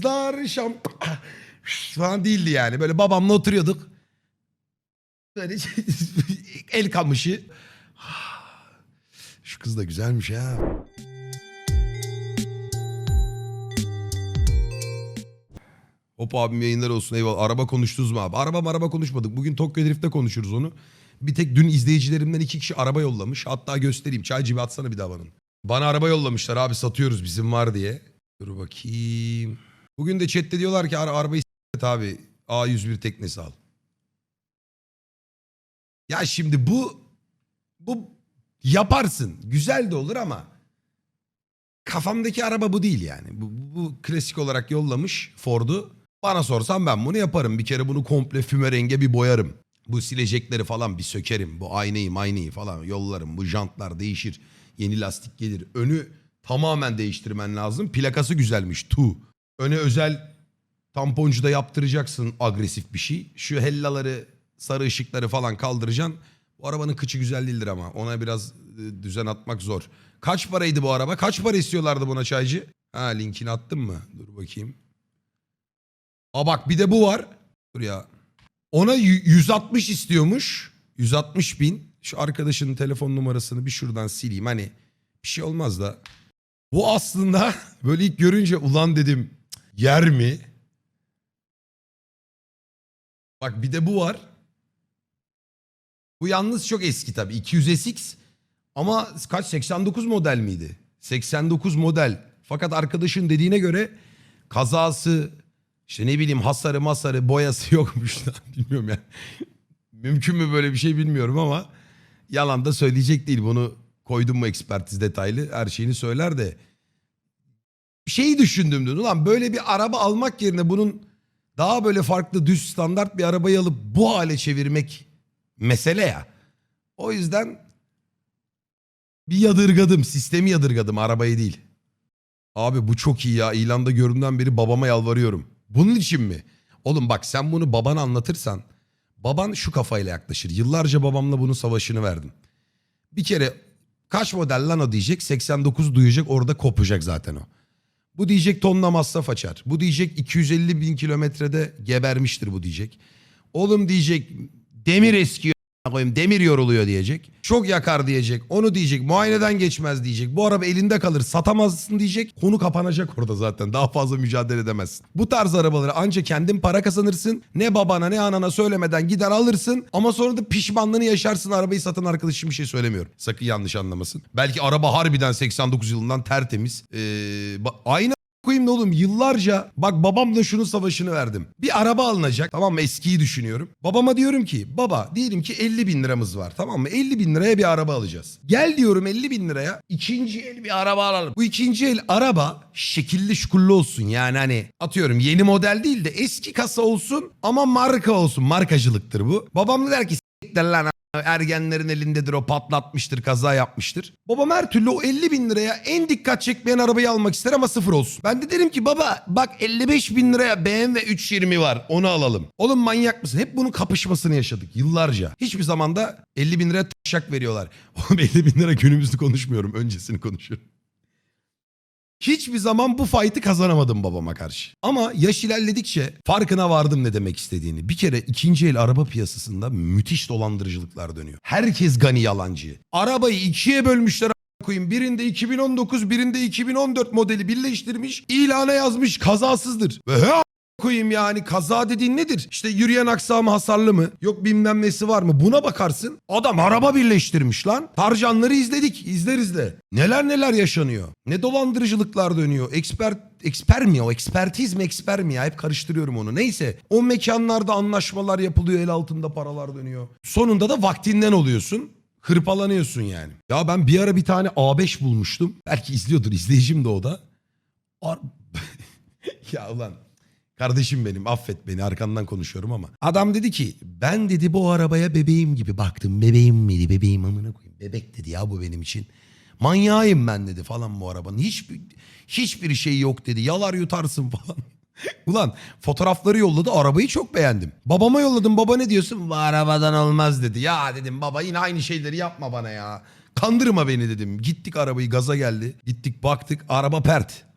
kızlar şam falan değildi yani. Böyle babamla oturuyorduk. Böyle el kamışı. Şu kız da güzelmiş ha. Hop abim yayınlar olsun eyvallah. Araba konuştunuz mu abi? Araba araba konuşmadık. Bugün Tokyo Drift'te konuşuruz onu. Bir tek dün izleyicilerimden iki kişi araba yollamış. Hatta göstereyim. Çaycı bir atsana bir daha bana. Bana araba yollamışlar abi satıyoruz bizim var diye. Dur bakayım. Bugün de chatte diyorlar ki ara arabayı s**t abi. A101 teknesi al. Ya şimdi bu bu yaparsın. Güzel de olur ama kafamdaki araba bu değil yani. Bu, bu, bu klasik olarak yollamış Ford'u. Bana sorsan ben bunu yaparım. Bir kere bunu komple füme renge bir boyarım. Bu silecekleri falan bir sökerim. Bu aynayı maynayı falan yollarım. Bu jantlar değişir. Yeni lastik gelir. Önü tamamen değiştirmen lazım. Plakası güzelmiş. Tu. Öne özel tamponcu da yaptıracaksın agresif bir şey. Şu hellaları sarı ışıkları falan kaldıracaksın. Bu arabanın kıçı güzel değildir ama. Ona biraz e, düzen atmak zor. Kaç paraydı bu araba? Kaç para istiyorlardı buna çaycı? Ha linkini attım mı? Dur bakayım. Aa bak bir de bu var. Dur ya. Ona y- 160 istiyormuş. 160 bin. Şu arkadaşının telefon numarasını bir şuradan sileyim. Hani bir şey olmaz da. Bu aslında böyle ilk görünce ulan dedim "Cık, yer mi? Bak bir de bu var. Bu yalnız çok eski tabii. 200 SX ama kaç 89 model miydi? 89 model. Fakat arkadaşın dediğine göre kazası işte ne bileyim hasarı masarı boyası yokmuş da bilmiyorum yani. Mümkün mü böyle bir şey bilmiyorum ama yalan da söyleyecek değil. Bunu koydum mu ekspertiz detaylı her şeyini söyler de. Şeyi düşündüm dün ulan böyle bir araba almak yerine bunun daha böyle farklı düz standart bir arabayı alıp bu hale çevirmek mesele ya. O yüzden bir yadırgadım. Sistemi yadırgadım arabayı değil. Abi bu çok iyi ya. İlanda göründen beri babama yalvarıyorum. Bunun için mi? Oğlum bak sen bunu babana anlatırsan baban şu kafayla yaklaşır. Yıllarca babamla bunun savaşını verdim. Bir kere kaç model lan o diyecek 89 duyacak orada kopacak zaten o. Bu diyecek tonla masraf açar. Bu diyecek 250 bin kilometrede gebermiştir bu diyecek. Oğlum diyecek demir eskiyor koyayım demir yoruluyor diyecek. Çok yakar diyecek. Onu diyecek. Muayeneden geçmez diyecek. Bu araba elinde kalır satamazsın diyecek. Konu kapanacak orada zaten. Daha fazla mücadele edemezsin. Bu tarz arabaları anca kendin para kazanırsın. Ne babana ne anana söylemeden gider alırsın. Ama sonra da pişmanlığını yaşarsın arabayı satan arkadaşım bir şey söylemiyorum. Sakın yanlış anlamasın. Belki araba harbiden 89 yılından tertemiz. Ee, aynı koyayım oğlum yıllarca bak babamla şunun savaşını verdim. Bir araba alınacak tamam mı eskiyi düşünüyorum. Babama diyorum ki baba diyelim ki 50 bin liramız var tamam mı 50 bin liraya bir araba alacağız. Gel diyorum 50 bin liraya ikinci el bir araba alalım. Bu ikinci el araba şekilli şukullu olsun yani hani atıyorum yeni model değil de eski kasa olsun ama marka olsun markacılıktır bu. Babam da der ki "S**tir lan ergenlerin elindedir o patlatmıştır kaza yapmıştır. Babam her türlü o 50 bin liraya en dikkat çekmeyen arabayı almak ister ama sıfır olsun. Ben de derim ki baba bak 55 bin liraya BMW 320 var onu alalım. Oğlum manyak mısın? Hep bunun kapışmasını yaşadık yıllarca. Hiçbir zaman da 50 bin liraya taşak veriyorlar. Oğlum 50 bin lira günümüzü konuşmuyorum öncesini konuşuyorum. Hiçbir zaman bu fight'ı kazanamadım babama karşı. Ama yaş ilerledikçe farkına vardım ne demek istediğini. Bir kere ikinci el araba piyasasında müthiş dolandırıcılıklar dönüyor. Herkes gani yalancı. Arabayı ikiye bölmüşler koyayım. Birinde 2019, birinde 2014 modeli birleştirmiş. İlana yazmış kazasızdır. Ve koyayım yani kaza dediğin nedir? İşte yürüyen aksamı hasarlı mı? Yok bilmem nesi var mı? Buna bakarsın. Adam araba birleştirmiş lan. Tarcanları izledik. izleriz de. Neler neler yaşanıyor. Ne dolandırıcılıklar dönüyor. Expert, eksper mi o? Ekspertiz mi eksper mi ya? Hep karıştırıyorum onu. Neyse. O mekanlarda anlaşmalar yapılıyor. El altında paralar dönüyor. Sonunda da vaktinden oluyorsun. Hırpalanıyorsun yani. Ya ben bir ara bir tane A5 bulmuştum. Belki izliyordur. izleyicim de o da. Ar- ya ulan Kardeşim benim affet beni arkandan konuşuyorum ama. Adam dedi ki ben dedi bu arabaya bebeğim gibi baktım. Bebeğim miydi bebeğim amına koyayım. Bebek dedi ya bu benim için. Manyağıyım ben dedi falan bu arabanın. Hiçbir, hiçbir şey yok dedi. Yalar yutarsın falan. Ulan fotoğrafları yolladı arabayı çok beğendim. Babama yolladım baba ne diyorsun? Bu arabadan olmaz dedi. Ya dedim baba yine aynı şeyleri yapma bana ya. Kandırma beni dedim. Gittik arabayı gaza geldi. Gittik baktık araba pert.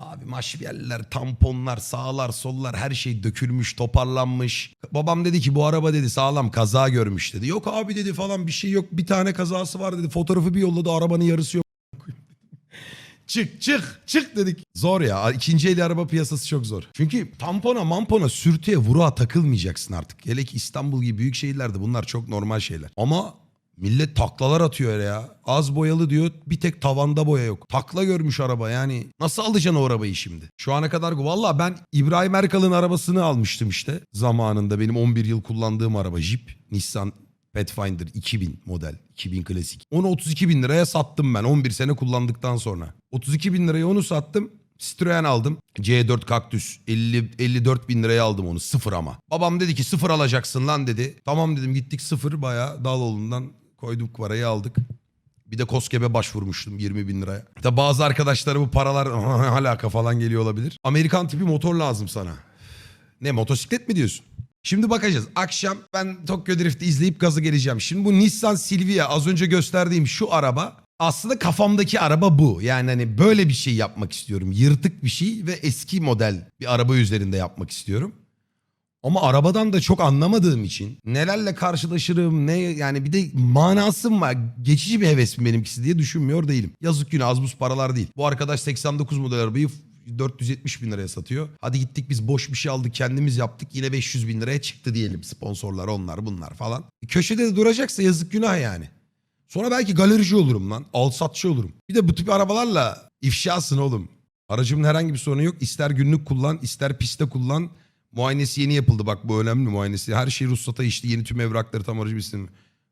Abi maşviyerler, tamponlar, sağlar, sollar her şey dökülmüş, toparlanmış. Babam dedi ki bu araba dedi sağlam kaza görmüş dedi. Yok abi dedi falan bir şey yok. Bir tane kazası var dedi. Fotoğrafı bir yolladı arabanın yarısı yok. çık çık çık dedik. Zor ya. İkinci el araba piyasası çok zor. Çünkü tampona mampona sürtüye vuruğa takılmayacaksın artık. Hele ki İstanbul gibi büyük şehirlerde bunlar çok normal şeyler. Ama millet taklalar atıyor ya. Az boyalı diyor bir tek tavanda boya yok. Takla görmüş araba yani. Nasıl alacaksın o arabayı şimdi? Şu ana kadar valla ben İbrahim Erkal'ın arabasını almıştım işte. Zamanında benim 11 yıl kullandığım araba Jeep. Nissan Pathfinder 2000 model. 2000 klasik. Onu 32 bin liraya sattım ben 11 sene kullandıktan sonra. 32 bin liraya onu sattım. Citroen aldım. C4 Cactus 50, 54 bin liraya aldım onu sıfır ama. Babam dedi ki sıfır alacaksın lan dedi. Tamam dedim gittik sıfır bayağı Daloğlu'ndan koyduk parayı aldık. Bir de KOSGEB'e başvurmuştum 20 bin liraya. Tabi bazı arkadaşlara bu paralar alaka falan geliyor olabilir. Amerikan tipi motor lazım sana. Ne motosiklet mi diyorsun? Şimdi bakacağız. Akşam ben Tokyo Drift'i izleyip gazı geleceğim. Şimdi bu Nissan Silvia az önce gösterdiğim şu araba aslında kafamdaki araba bu. Yani hani böyle bir şey yapmak istiyorum. Yırtık bir şey ve eski model bir araba üzerinde yapmak istiyorum. Ama arabadan da çok anlamadığım için nelerle karşılaşırım ne yani bir de manası mı var geçici bir heves mi benimkisi diye düşünmüyor değilim. Yazık günah az buz paralar değil. Bu arkadaş 89 model arabayı 470 bin liraya satıyor. Hadi gittik biz boş bir şey aldık kendimiz yaptık yine 500 bin liraya çıktı diyelim sponsorlar onlar bunlar falan. Köşede de duracaksa yazık günah yani. Sonra belki galerici olurum lan. Al satçı olurum. Bir de bu tip arabalarla ifşasın oğlum. Aracımın herhangi bir sorunu yok. İster günlük kullan ister pistte kullan. Muayenesi yeni yapıldı bak bu önemli muayenesi. Her şey ruhsata işte yeni tüm evrakları tam aracı bilsin.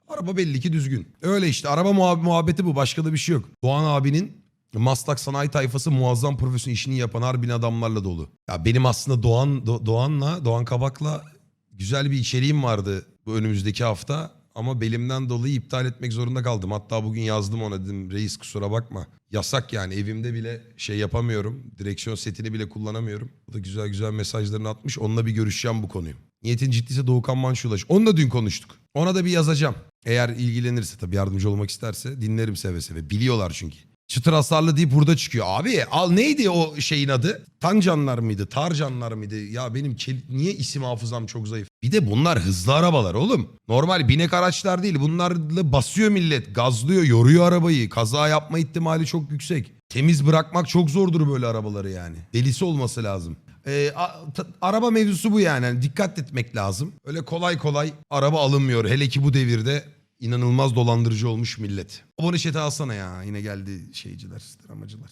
Araba belli ki düzgün. Öyle işte araba muhab- muhabbeti bu başka da bir şey yok. Doğan abinin Maslak sanayi tayfası muazzam profesyonel işini yapan harbin adamlarla dolu. Ya benim aslında Doğan Do- Doğan'la Doğan Kabak'la güzel bir içeriğim vardı bu önümüzdeki hafta ama belimden dolayı iptal etmek zorunda kaldım. Hatta bugün yazdım ona dedim reis kusura bakma. Yasak yani evimde bile şey yapamıyorum. Direksiyon setini bile kullanamıyorum. O da güzel güzel mesajlarını atmış. Onunla bir görüşeceğim bu konuyu. Niyetin ciddiyse Doğukan Manşulaş. Onunla dün konuştuk. Ona da bir yazacağım. Eğer ilgilenirse tabii yardımcı olmak isterse dinlerim seve seve. Biliyorlar çünkü. Çıtır hasarlı deyip burada çıkıyor. Abi al neydi o şeyin adı? Tancanlar mıydı? Tarcanlar mıydı? Ya benim niye isim hafızam çok zayıf? Bir de bunlar hızlı arabalar oğlum. Normal binek araçlar değil. Bunlarla basıyor millet. Gazlıyor, yoruyor arabayı. Kaza yapma ihtimali çok yüksek. Temiz bırakmak çok zordur böyle arabaları yani. Delisi olması lazım. Ee, a- ta- araba mevzusu bu yani. Yani Dikkat etmek lazım. Öyle kolay kolay araba alınmıyor. Hele ki bu devirde inanılmaz dolandırıcı olmuş millet. Abone chat'e alsana ya. Yine geldi şeyciler, dramacılar.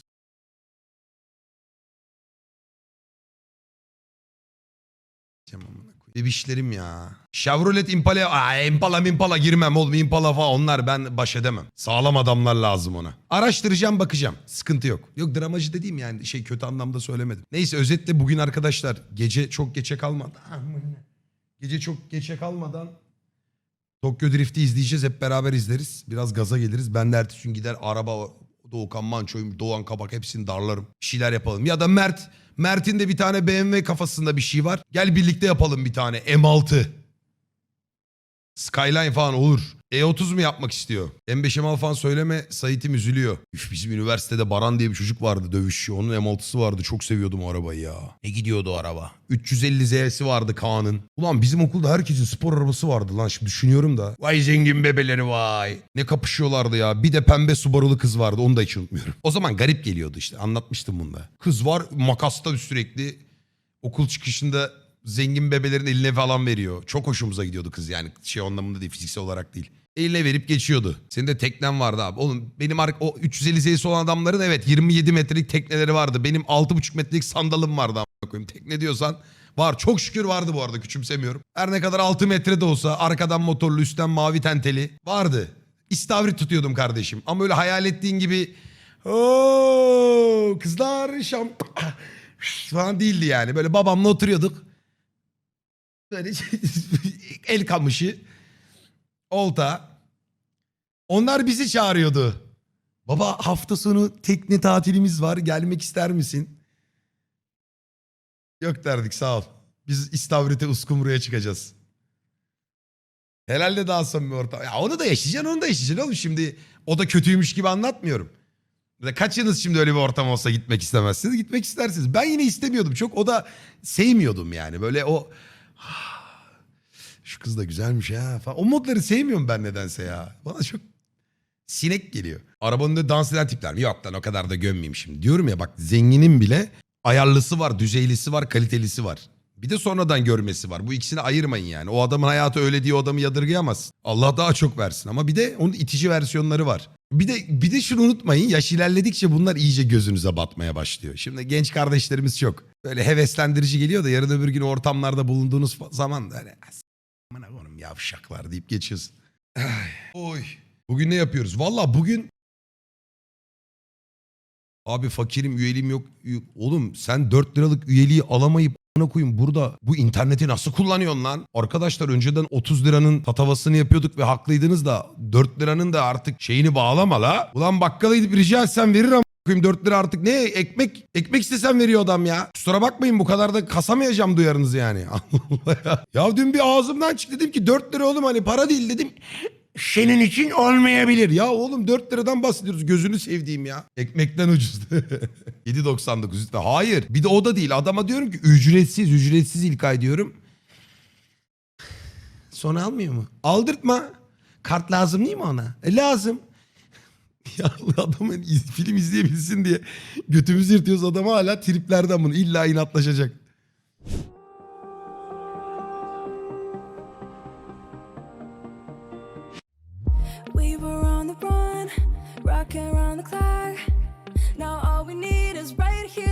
Bebişlerim ya. Chevrolet Impala, Aa, Impala Impala girmem oğlum Impala falan onlar ben baş edemem. Sağlam adamlar lazım ona. Araştıracağım bakacağım. Sıkıntı yok. Yok dramacı dediğim yani şey kötü anlamda söylemedim. Neyse özetle bugün arkadaşlar gece çok geçe kalmadan. Gece çok geçe kalmadan Tokyo Drift'i izleyeceğiz. Hep beraber izleriz. Biraz gaza geliriz. Ben de ertesi gün gider araba Doğukan Manço'yum, Doğan Kabak hepsini darlarım. Bir şeyler yapalım. Ya da Mert. Mert'in de bir tane BMW kafasında bir şey var. Gel birlikte yapalım bir tane. M6. Skyline falan olur. E30 mu yapmak istiyor? M5 M6 falan söyleme Sait'im üzülüyor. Üf, bizim üniversitede Baran diye bir çocuk vardı dövüşçü. Onun M6'sı vardı. Çok seviyordum o arabayı ya. Ne gidiyordu o araba? 350 Z'si vardı Kaan'ın. Ulan bizim okulda herkesin spor arabası vardı lan. Şimdi düşünüyorum da. Vay zengin bebeleri vay. Ne kapışıyorlardı ya. Bir de pembe Subaru'lu kız vardı. Onu da hiç unutmuyorum. O zaman garip geliyordu işte. Anlatmıştım bunda. Kız var makasta sürekli. Okul çıkışında zengin bebelerin eline falan veriyor. Çok hoşumuza gidiyordu kız yani. Şey anlamında değil fiziksel olarak değil. Eline verip geçiyordu. Senin de teknen vardı abi. Oğlum benim o 350 Z'si olan adamların evet 27 metrelik tekneleri vardı. Benim 6,5 metrelik sandalım vardı amına koyayım. Tekne diyorsan var. Çok şükür vardı bu arada küçümsemiyorum. Her ne kadar 6 metre de olsa arkadan motorlu üstten mavi tenteli vardı. İstavrit tutuyordum kardeşim. Ama öyle hayal ettiğin gibi Oo, kızlar şam falan değildi yani. Böyle babamla oturuyorduk. Böyle el kamışı, olta. Onlar bizi çağırıyordu. Baba hafta sonu tekne tatilimiz var. Gelmek ister misin? Yok derdik sağ ol. Biz İstavrit'e Uskumru'ya çıkacağız. Herhalde daha samimi ortam. Ya onu da yaşayacaksın onu da yaşayacaksın oğlum. Şimdi o da kötüymüş gibi anlatmıyorum. Kaçınız şimdi öyle bir ortam olsa gitmek istemezsiniz? Gitmek istersiniz. Ben yine istemiyordum. Çok o da sevmiyordum yani. Böyle o "Ah, şu kız da güzelmiş ha falan. O modları sevmiyorum ben nedense ya. Bana çok sinek geliyor. Arabanın önünde dans eden tipler mi? Yok lan o kadar da gömmeyeyim şimdi. Diyorum ya bak zenginin bile ayarlısı var, düzeylisi var, kalitelisi var. Bir de sonradan görmesi var. Bu ikisini ayırmayın yani. O adamın hayatı öyle diye o adamı yadırgayamaz. Allah daha çok versin. Ama bir de onun itici versiyonları var. Bir de bir de şunu unutmayın. Yaş ilerledikçe bunlar iyice gözünüze batmaya başlıyor. Şimdi genç kardeşlerimiz çok. Böyle heveslendirici geliyor da yarın öbür gün ortamlarda bulunduğunuz zaman da hani "As- amına koyayım yavşaklar deyip geçiyorsun. Ay, oy. Bugün ne yapıyoruz? Valla bugün Abi fakirim üyeliğim yok. Oğlum sen 4 liralık üyeliği alamayıp a**ına koyayım burada bu interneti nasıl kullanıyorsun lan? Arkadaşlar önceden 30 liranın tatavasını yapıyorduk ve haklıydınız da 4 liranın da artık şeyini bağlama la. Ulan bakkala gidip rica etsem verir ama koyayım 4 lira artık ne ekmek ekmek istesem veriyor adam ya. Kusura bakmayın bu kadar da kasamayacağım duyarınızı yani. Allah ya. Ya dün bir ağzımdan çıktı dedim ki 4 lira oğlum hani para değil dedim. Senin için olmayabilir. Ya oğlum 4 liradan bahsediyoruz. Gözünü sevdiğim ya. Ekmekten ucuz. 7.99 lütfen. Hayır. Bir de o da değil. Adama diyorum ki ücretsiz ücretsiz İlkay diyorum. Sonra almıyor mu? Aldırtma. Kart lazım değil mi ona? E, lazım. Ya adamın iz- film izleyebilsin diye götümüzü yırtıyoruz adama hala triplerden bunu. İlla inatlaşacak. Rocking around the clock. Now all we need is right here